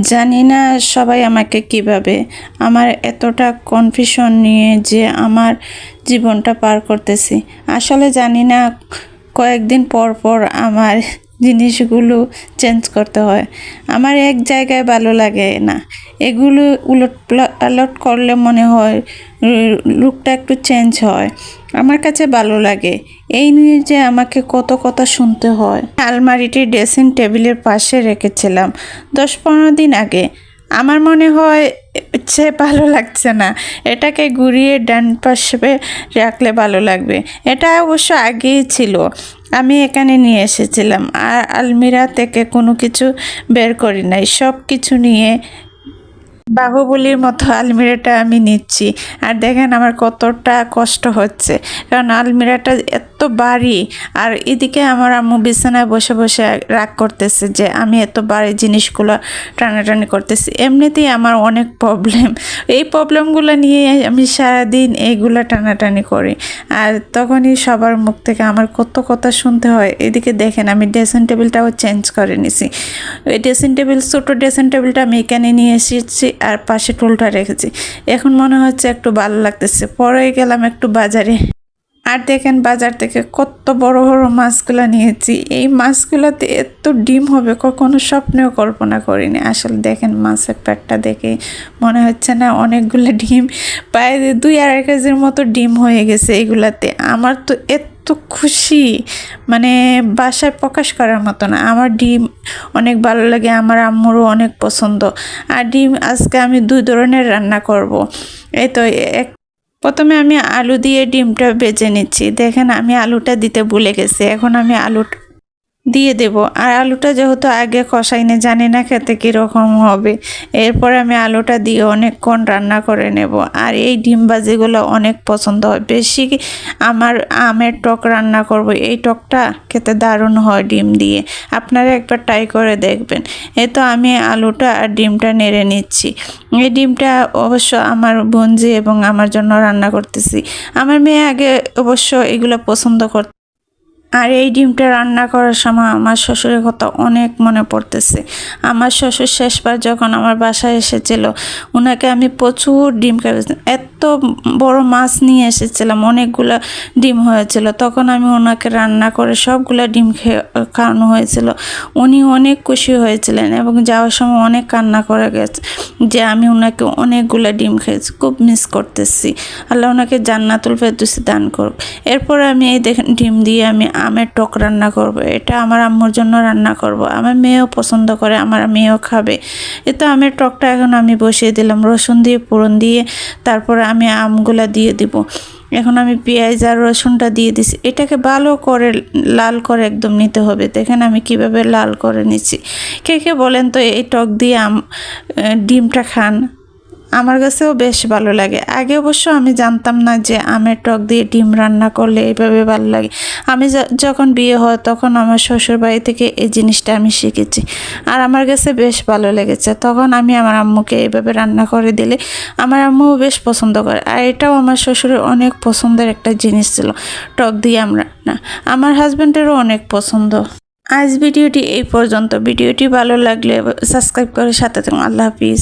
জানি না সবাই আমাকে কীভাবে। আমার এতটা কনফিউশন নিয়ে যে আমার জীবনটা পার করতেছি। আসলে জানি না, কয়েকদিন পর পর আমার জিনিসগুলো চেঞ্জ করতে হয়। আমার এক জায়গায় ভালো লাগে না। এগুলো উলট পালট করলে মনে হয় লুকটা একটু চেঞ্জ হয়। আমার কাছে ভালো লাগে। এই নিয়ে যে আমাকে কত কথা শুনতে হয়। আলমারিটি ড্রেসিং টেবিলের পাশে রেখেছিলাম। দশ পনেরো দিন আগে। আমার মনে হয় সে ভালো লাগছে না। এটাকে ঘুরিয়ে ডান পাশে রাখলে ভালো লাগবে। এটা অবশ্য আগেই ছিল। আমি এখানে নিয়ে এসেছিলাম। আর আলমিরা থেকে কোনো কিছু বের করি নাই। সব কিছু নিয়ে বাহুবলীর মতো আলমিরাটা আমি নিচ্ছি। আর দেখেন আমার কতটা কষ্ট হচ্ছে। কারণ আলমিরাটা এত বাড়ি, আর এদিকে আমার আম্মু বিছানায় বসে বসে রাগ করতেছে যে আমি এত ভারী জিনিসগুলো টানাটানি করতেছি। এমনিতেই আমার অনেক প্রবলেম এই প্রবলেমগুলো নিয়ে আমি সারাদিন এইগুলো টানাটানি করি। আর তখনই সবার মুখ থেকে আমার কত কথা শুনতে হয়। এদিকে দেখেন আমি ড্রেসিং টেবিলটাও চেঞ্জ করে নিছি। ওই ড্রেসিং টেবিল ছোটো ড্রেসিং টেবিলটা আমি এখানে নিয়ে এসেছি আর পাশে টুলটা রেখেছি। এখন মনে হচ্ছে একটু ভালো লাগতেছে। পরে গেলাম একটু বাজারে। আর দেখেন বাজার থেকে কত বড় বড় মাছগুলো নিয়েছি। এই মাছগুলোতে এত ডিম হবে, কখনো স্বপ্নেও কল্পনা করিনি। আসলে দেখেন মাছের পেটটা দেখে মনে হচ্ছে না অনেকগুলো ডিম, প্রায় দুই আড়াই কেজির মতো ডিম হয়ে গেছে এইগুলাতে আমার তো এত খুশি। মানে বাসায় প্রকাশ করার মতো না। আমার ডিম অনেক ভালো লাগে, আমার আম্মুরও অনেক পছন্দ। আর ডিম আজকে আমি দুই ধরনের রান্না করব। এই তো এক, প্রথমে আমি আলু দিয়ে ডিমটা বেজে নিচ্ছি। দেখেন আমি আলুটা দিতে ভুলে গেছি। এখন আমি আলুটা দিয়ে দেব। আর আলুটা যেহেতু আগে কষাইনে, জানি না খেতে কীরকম হবে। এরপরে আমি আলুটা দিয়ে অনেকক্ষণ রান্না করে নেব। আর এই ডিম ভাজিগুলো অনেক পছন্দ হয়। বেশি আমার আমের টক রান্না করব, এই টকটা খেতে দারুণ হয় ডিম দিয়ে। আপনারা একবার ট্রাই করে দেখবেন। এ তো আমি আলুটা আর ডিমটা নেড়ে নিচ্ছি। এই ডিমটা অবশ্য আমার বঞ্জি এবং আমার জন্য রান্না করতেছি। আমার মেয়ে আগে অবশ্য এগুলো পছন্দ করত আর এই ডিমটা রান্না করার সময় আমার শ্বশুরের কথা অনেক মনে পড়তেছে। আমার শ্বশুর শেষবার যখন আমার বাসায় এসেছিল ওনাকে আমি প্রচুর ডিম খাইয়েছিলাম এত বড় মাছ নিয়ে এসেছিলাম, অনেকগুলো ডিম হয়েছিল। তখন আমি ওনাকে রান্না করে সবগুলো ডিম খেয়ে খাওয়ানো হয়েছিল। উনি অনেক খুশি হয়েছিলেন এবং যাওয়ার সময় অনেক কান্না করে গেছে যে আমি ওনাকে অনেকগুলো ডিম খেয়েছি, খুব মিস করতেছি। আল্লাহ ওনাকে জান্নাতুল ফেরদৌসি দান করুক। এরপর আমি এই দেখেন ডিম দিয়ে আমি আমের টক রান্না করব। এটা আমার আম্মুর জন্য রান্না করব। আমার মেয়েও পছন্দ করে, আমার মেয়েও খাবে। এ তো আমের টকটা এখন আমি বসিয়ে দিলাম। রসুন দিয়ে পুরন দিয়ে, তারপরে আমি আমগুলা দিয়ে দিব। এখন আমি পেঁয়াজ আর রসুনটা দিয়ে দিছি। এটাকে ভালো করে লাল করে একদম নিতে হবে। দেখেন আমি কীভাবে লাল করে নিচ্ছি। কে কে বলেন তো এই টক দিয়ে আম ডিমটা খান? আমার কাছেও বেশ ভালো লাগে। আগে অবশ্য আমি জানতাম না যে আমের টক দিয়ে ডিম রান্না করলে এইভাবে ভালো লাগে। আমি যখন বিয়ে হয় তখন আমার শ্বশুর বাড়ি থেকে এই জিনিসটা আমি শিখেছি। আর আমার কাছে বেশ ভালো লেগেছে। তখন আমি আমার আম্মুকে এইভাবে রান্না করে দিলে আমার আম্মুও বেশ পছন্দ করে। আর এটাও আমার শ্বশুরের অনেক পছন্দের একটা জিনিস ছিল, টক দিয়ে আমরা না আমার হাজব্যান্ডেরও অনেক পছন্দ। আজ ভিডিওটি এই পর্যন্ত। ভিডিওটি ভালো লাগলে সাবস্ক্রাইব করে সাথে থাকুন। আল্লাহ হাফিজ।